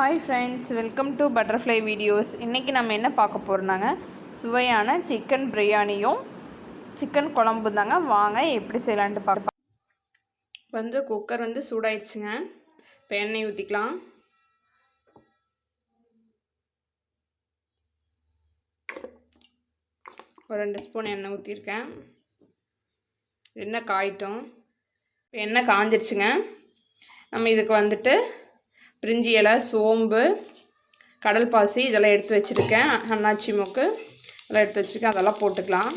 Hi friends welcome to butterfly videos இன்றைக்கி நம்ம என்ன பார்க்க போகிறோம்னாங்க சுவையான சிக்கன் பிரியாணியும் சிக்கன் குழம்பு தாங்க. வாங்க எப்படி செய்யலான்ட்டு பார்ப்போம் வந்து குக்கர் வந்து சூடாயிடுச்சுங்க. இப்போ எண்ணெய் ஊற்றிக்கலாம் ஒரு ரெண்டு ஸ்பூன் எண்ணெய் ஊற்றிருக்கேன் எண்ணெய் காயிட்டும். இப்போ எண்ணெய் காஞ்சிருச்சுங்க. நம்ம இதுக்கு வந்துட்டு பிரிஞ்சி இலை சோம்பு கடல் பாசி இதெல்லாம் எடுத்து வச்சுருக்கேன். அன்னாச்சி மூக்கு இதெல்லாம் எடுத்து வச்சுருக்கேன். அதெல்லாம் போட்டுக்கலாம்.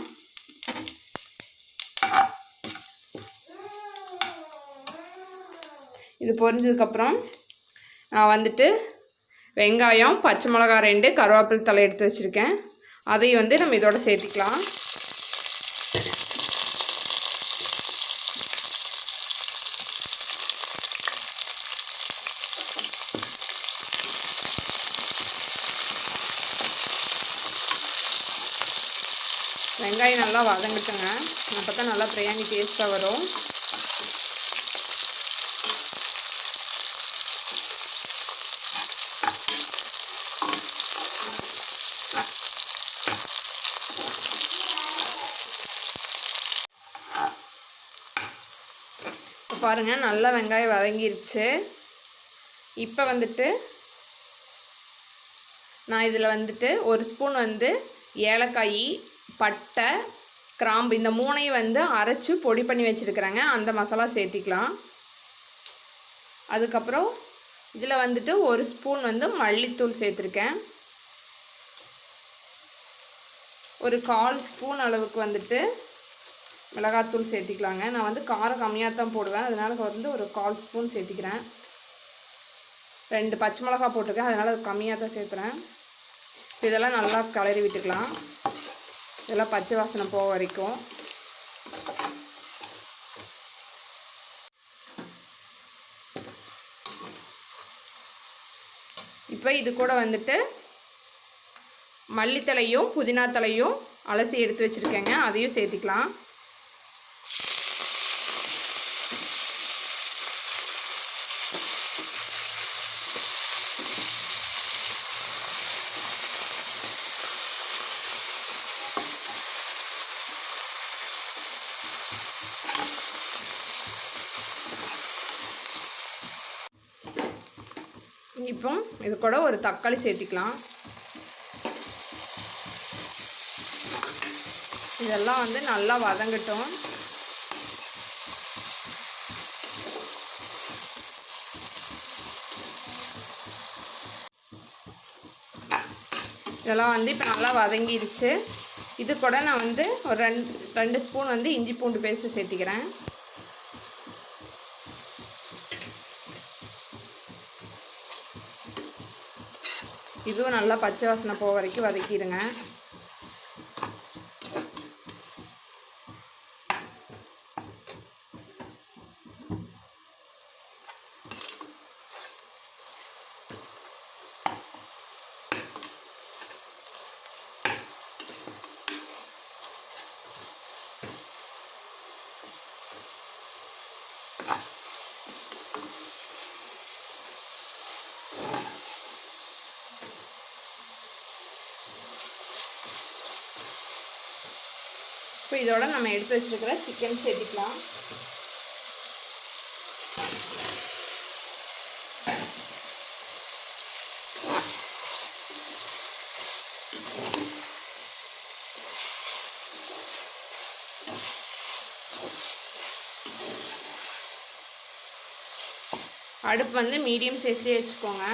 இது பொரிஞ்சதுக்கப்புறம் நான் வந்துட்டு வெங்காயம் பச்சை மிளகா ரெண்டு கருவேப்பிலை தலை எடுத்து வச்சுருக்கேன். அதையும் வந்து நம்ம இதோட சேர்த்துக்கலாம். வெங்காயம் நல்லா வதங்கட்டுங்க. அப்போ தான் நல்லா பிரியாணி டேஸ்ட்டாக வரும். பாருங்கள் நல்லா வெங்காயம் வதங்கிருச்சு. இப்போ வந்துட்டு நான் இதில் வந்துட்டு ஒரு ஸ்பூன் வந்து ஏலக்காய் பட்டை கிராம்பு இந்த மூணையும் வந்து அரைச்சி பொடி பண்ணி வச்சுருக்குறாங்க. அந்த மசாலா சேர்த்திக்கலாம். அதுக்கப்புறம் இதில் வந்துட்டு ஒரு ஸ்பூன் வந்து மல்லித்தூள் சேர்த்துருக்கேன். ஒரு கால் ஸ்பூன் அளவுக்கு வந்துட்டு மிளகாத்தூள் சேர்த்திக்கலாங்க. நான் வந்து காரம் கம்மியாக தான் போடுவேன். அதனால் வந்து ஒரு கால் ஸ்பூன் சேர்த்திக்கிறேன். ரெண்டு பச்சை மிளகா போட்டிருக்கேன். அதனால் அது கம்மியாக தான் சேர்த்துறேன். இதெல்லாம் நல்லா கலரி விட்டுக்கலாம். இதெல்லாம் பச்சை வாசனை போக வரைக்கும். இப்போ இது கூட வந்துட்டு மல்லித்தலையும் புதினாத்தலையும் அலசி எடுத்து வச்சுருக்கேங்க. அதையும் சேர்த்துக்கலாம். இப்போ இது கூட ஒரு தக்காளி சேர்த்திக்கலாம். இதெல்லாம் வந்து நல்லா வதங்கட்டும். இதெல்லாம் வந்து இப்போ நல்லா வதங்கிடுச்சு இது கூட நான் வந்து ஒரு ரெண்டு ரெண்டு ஸ்பூன் வந்து இஞ்சி பூண்டு பேஸ்ட்டு சேர்த்திக்கிறேன். இதுவும் நல்லா பச்சை வாசனை போக வரைக்கும் வதக்கிடுங்க. இப்போ இதோட நம்ம எடுத்து வச்சுருக்கிற சிக்கன் சேர்த்துக்கலாம் அடுப்பு வந்து மீடியம் சைஸ்லேயே வச்சுக்கோங்க.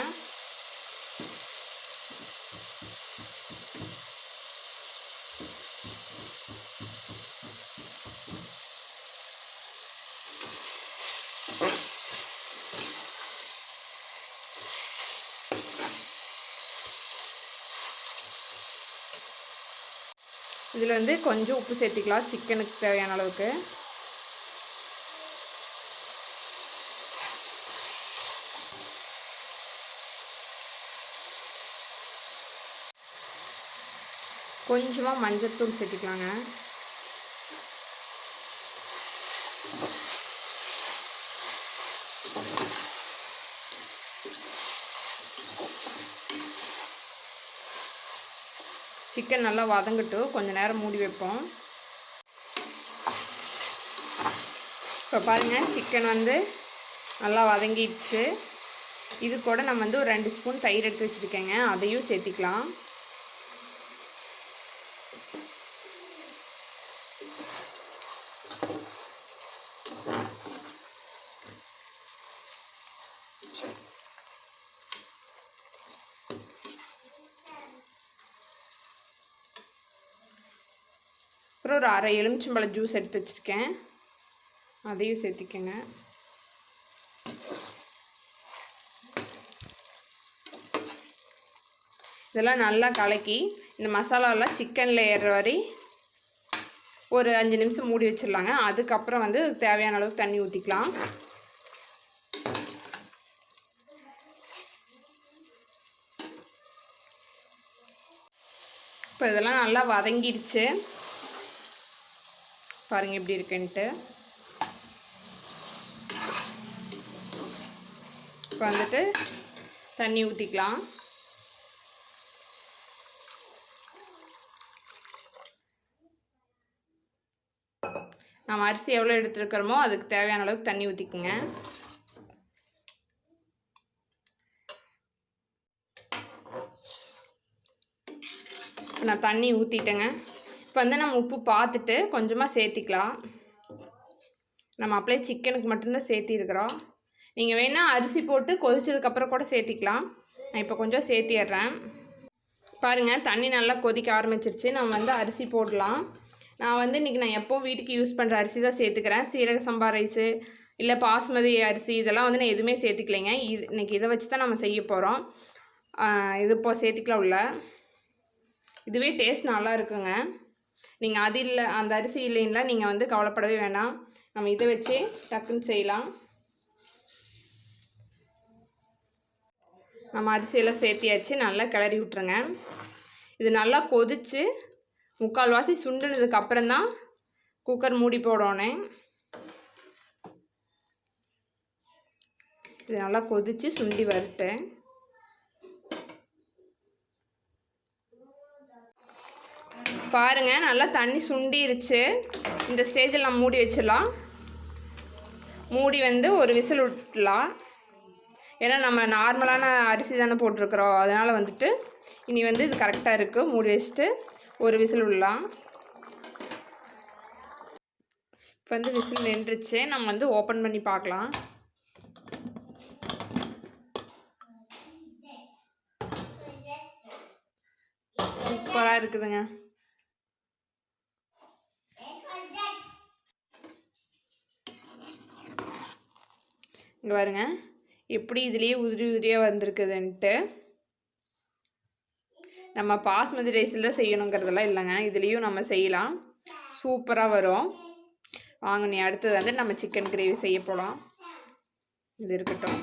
இதில் வந்து கொஞ்சம் உப்பு சேர்த்திக்கலாம் சிக்கனுக்கு தேவையான அளவுக்கு. கொஞ்சமாக மஞ்சத்தூள் சேர்த்திக்கலாங்க. சிக்கன் நல்லா வதங்கட்டும். கொஞ்சம் நேரம் மூடி வைப்போம். இப்போ பாருங்கள் சிக்கன் வந்து நல்லா வதங்கிடுச்சு. இது கூட நம்ம வந்து ஒரு ரெண்டு ஸ்பூன் தயிர் எடுத்து வச்சுருக்கேங்க. அதையும் சேர்த்திக்கலாம். அப்புறம் ஒரு அரை எலுமிச்சம்பழ ஜூஸ் எடுத்து வச்சுருக்கேன். அதையும் சேர்த்திக்கங்க. இதெல்லாம் நல்லா கலக்கி இந்த மசாலாலாம் சிக்கனில் ஏறுற வரை ஒரு அஞ்சு நிமிஷம் மூடி வச்சிடலாங்க. அதுக்கப்புறம் வந்து தேவையான அளவுக்கு தண்ணி ஊற்றிக்கலாம் இப்போ இதெல்லாம் நல்லா வதங்கிடுச்சு. பாருங்கள் எப்படி இருக்குன்ட்டு. இப்போ வந்துட்டு தண்ணி ஊற்றிக்கலாம் நம்ம அரிசி எவ்வளோ எடுத்துருக்கிறோமோ அதுக்கு தேவையான அளவுக்கு தண்ணி ஊற்றிக்குங்க நான் தண்ணி ஊற்றிட்டேங்க வந்து நம்ம உப்பு பார்த்துட்டு கொஞ்சமாக சேர்த்திக்கலாம். நம்ம அப்படியே சிக்கனுக்கு மட்டும்தான் சேர்த்திருக்கிறோம். நீங்கள் வேணால் அரிசி போட்டு கொதிச்சதுக்கப்புறம் கூட சேர்த்திக்கலாம். நான் இப்போ கொஞ்சம் சேர்த்திடுறேன். பாருங்கள் தண்ணி நல்லா கொதிக்க ஆரம்பிச்சிருச்சு. நம்ம வந்து அரிசி போடலாம். நான் வந்து இன்றைக்கி நான் எப்போவும் வீட்டுக்கு யூஸ் பண்ணுற அரிசி தான் சேர்த்துக்கிறேன். சீரக சம்பா ரைஸு இல்லை பாஸ்மதி அரிசி இதெல்லாம் வந்து நான் எதுவுமே சேர்த்துக்கலைங்க. இது இன்றைக்கி இதை வச்சு தான் நம்ம செய்ய போகிறோம் இது இப்போ சேர்த்துக்கலாம் உள்ள. இதுவே டேஸ்ட் நல்லா இருக்குங்க. நீங்கள் அது இல்லை அந்த அரிசி இல்லைன்னா நீங்கள் வந்து கவலைப்படவே வேணாம். நம்ம இதை வச்சே டக்குன்னு செய்யலாம். நம்ம அரிசியெல்லாம் சேர்த்தியாச்சு நல்லா கிளறி விட்ருங்க இது நல்லா கொதித்து முக்கால்வாசி சுண்டுனதுக்கு அப்புறம் தான் குக்கர் மூடி போடணும். இது நல்லா கொதித்து சுண்டி வரட்டேன் பாருங்கள் நல்லா தண்ணி சுண்டிருச்சு. இந்த ஸ்டேஜில் நம்ம மூடி வச்சிடலாம். மூடி வந்து ஒரு விசில் விட்டுலாம் ஏன்னா நம்ம நார்மலான அரிசி தானே போட்டிருக்குறோம். அதனால் வந்துட்டு இனி வந்து இது கரெக்டாக இருக்குது மூடி வச்சுட்டு ஒரு விசில் விடலாம். இப்போ வந்து விசில் நின்றுச்சு. நம்ம வந்து ஓப்பன் பண்ணி பார்க்கலாம். சூப்பராக இருக்குதுங்க. இங்கே பாருங்க. எப்படி இதுலேயே உதிரி உதிரியாக வந்திருக்குதுன்ட்டு. நம்ம பாஸ்மதி ரைஸில் தான் செய்யணுங்கிறதெல்லாம் இல்லைங்க. இதுலேயும் நம்ம செய்யலாம். சூப்பராக வரும். வாங்க நீ அடுத்தது வந்து நம்ம சிக்கன் கிரேவி செய்ய போகலாம் இது இருக்கட்டும்.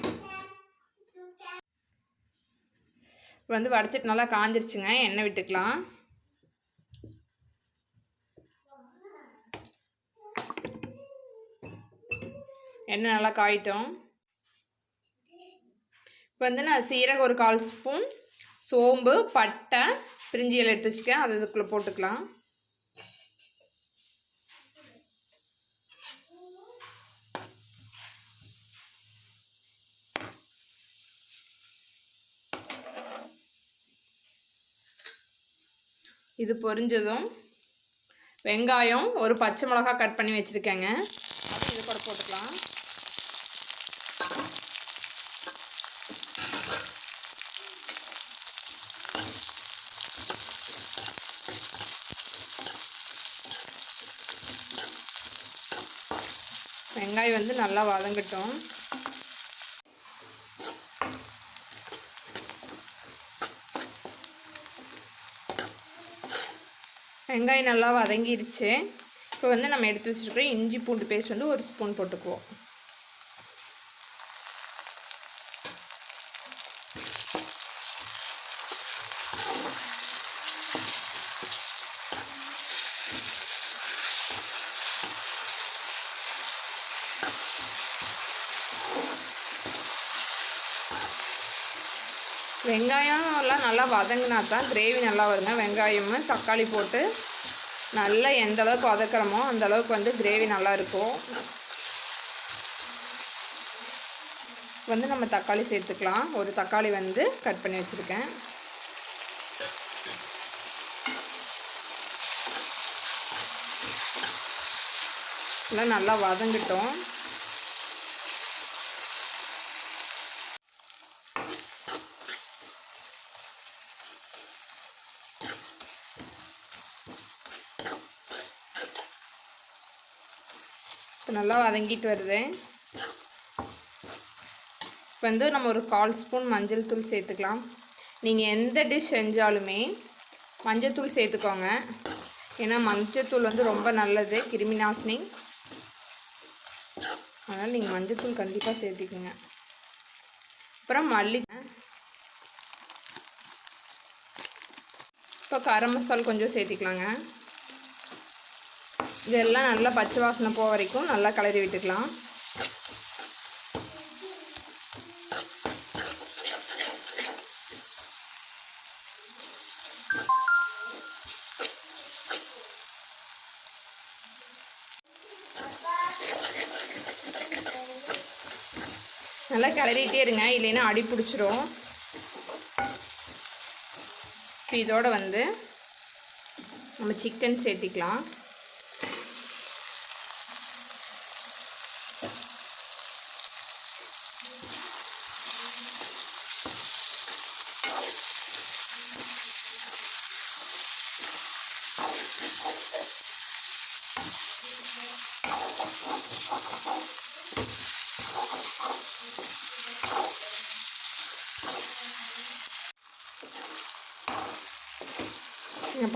வந்து வடைச்சிட்டு நல்லா காஞ்சிருச்சுங்க. எண்ணெய் விட்டுக்கலாம். எண்ணெய் நல்லா காயிட்டோம். இப்போ வந்து நான் சீரகம் ஒரு கால் ஸ்பூன் சோம்பு பட்டை பிரிஞ்சி இலை எடுத்து வச்சுக்கேன் அது இதுக்குள்ளே போட்டுக்கலாம். இது பொரிஞ்சதும் வெங்காயம் ஒரு பச்சை மிளகா கட் பண்ணி வச்சுருக்கேங்க அது இது கூட போட்டுக்கலாம் வெங்காயம் வந்து நல்லா வதங்கட்டும். வெங்காயம் நல்லா வதங்கிருச்சு. இப்போ வந்து நம்ம எடுத்து வச்சுருக்கிற இஞ்சி பூண்டு பேஸ்ட் வந்து ஒரு ஸ்பூன் போட்டுக்குவோம். வெங்காயம் எல்லாம் நல்லா வதங்கினா தான் கிரேவி நல்லா வருங்க. வெங்காயமும் தக்காளி போட்டு நல்லா எந்த அளவுக்கு வதக்கிறோமோ அந்த அளவுக்கு வந்து கிரேவி நல்லா இருக்கும். வந்து நம்ம தக்காளி சேர்த்துக்கலாம். ஒரு தக்காளி வந்து கட் பண்ணி வச்சுருக்கேன். எல்லாம் நல்லா வதங்கிட்டோம். இப்போ நல்லா வதங்கிட்டு வருது. இப்போ வந்து நம்ம ஒரு கால் ஸ்பூன் மஞ்சள் தூள் சேர்த்துக்கலாம். நீங்கள் எந்த டிஷ் செஞ்சாலுமே மஞ்சள் தூள் சேர்த்துக்கோங்க. ஏன்னா மஞ்சள் தூள் வந்து ரொம்ப நல்லது கிருமி நாசினி. அதனால் நீங்கள் மஞ்சள் தூள் கண்டிப்பாக சேர்த்துக்குங்க. அப்புறம் மல்லி இப்போ கரம் மசால் கொஞ்சம் சேர்த்திக்கலாங்க. இதெல்லாம் நல்லா பச்சை வாசனை போக வரைக்கும் நல்லா கிளறி விட்டுக்கலாம். நல்லா கிளறிட்டே இருங்க இல்லைன்னா அடி பிடிச்சிரும். இதோட வந்து நம்ம சிக்கன் சேர்த்திக்கலாம்.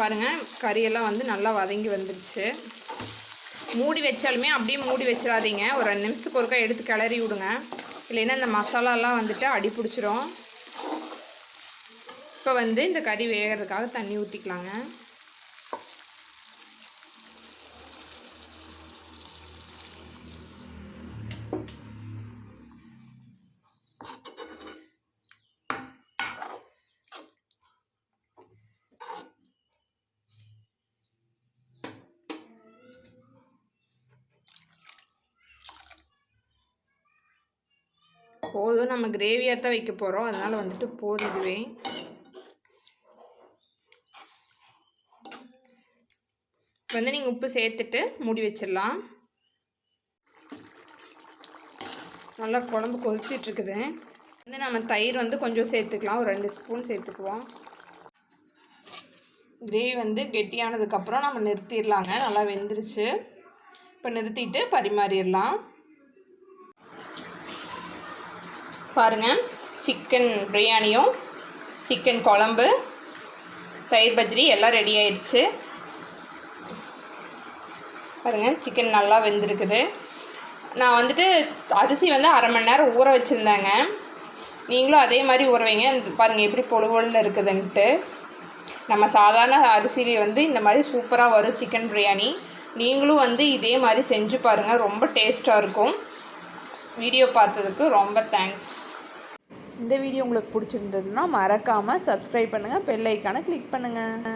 பாருங்கள் கறியெல்லாம் வந்து நல்லா வதங்கி வந்துடுச்சு மூடி வச்சாலுமே அப்படியே மூடி வச்சிடாதீங்க. ஒரு ரெண்டு நிமிஷத்துக்கு ஒருக்கா எடுத்து கிளறி விடுங்க. இல்லைன்னா இந்த மசாலாலாம் வந்துட்டு அடி பிடிச்சிரும் இப்போ வந்து இந்த கறி வேகிறதுக்காக தண்ணி ஊற்றிக்கலாங்க போதும். நம்ம கிரேவியாக தான் வைக்க போகிறோம் அதனால் வந்துட்டு போதும் இதுவே. வந்து நீங்கள் உப்பு சேர்த்துட்டு மூடி வச்சிடலாம். நல்லா குழம்பு கொதிச்சிட்ருக்குது வந்து நம்ம தயிர் வந்து கொஞ்சம் சேர்த்துக்கலாம். ஒரு ரெண்டு ஸ்பூன் சேர்த்துக்குவோம். கிரேவி வந்து கெட்டியானதுக்கப்புறம் நம்ம நிறுத்திடலாங்க. நல்லா வெந்துருச்சு. இப்போ நிறுத்திட்டு பரிமாறிடலாம். பாருங்கள் சிக்கன் பிரியாணியும் சிக்கன் குழம்பு தயிர் பஜ்ரி எல்லாம் ரெடி ஆயிடுச்சு. பாருங்கள் சிக்கன் நல்லா வெந்திருக்குது. நான் வந்துட்டு அரிசி வந்து அரை மணி நேரம் ஊற வச்சுருந்தேங்க. நீங்களும் அதே மாதிரி ஊற வைங்க. பாருங்கள் எப்படி பொழுவொழில் இருக்குதுன்ட்டு. நம்ம சாதாரண அரிசியிலே வந்து இந்த மாதிரி சூப்பராக வரும் சிக்கன் பிரியாணி நீங்களும் வந்து இதே மாதிரி செஞ்சு பாருங்கள் ரொம்ப டேஸ்ட்டாக இருக்கும். வீடியோ பார்த்ததுக்கு ரொம்ப தேங்க்ஸ் இந்த வீடியோ உங்களுக்கு பிடிச்சிருந்ததுன்னா மறக்காமல் சப்ஸ்கிரைப் பண்ணுங்கள் பெல்லைக்கான கிளிக் பண்ணுங்கள்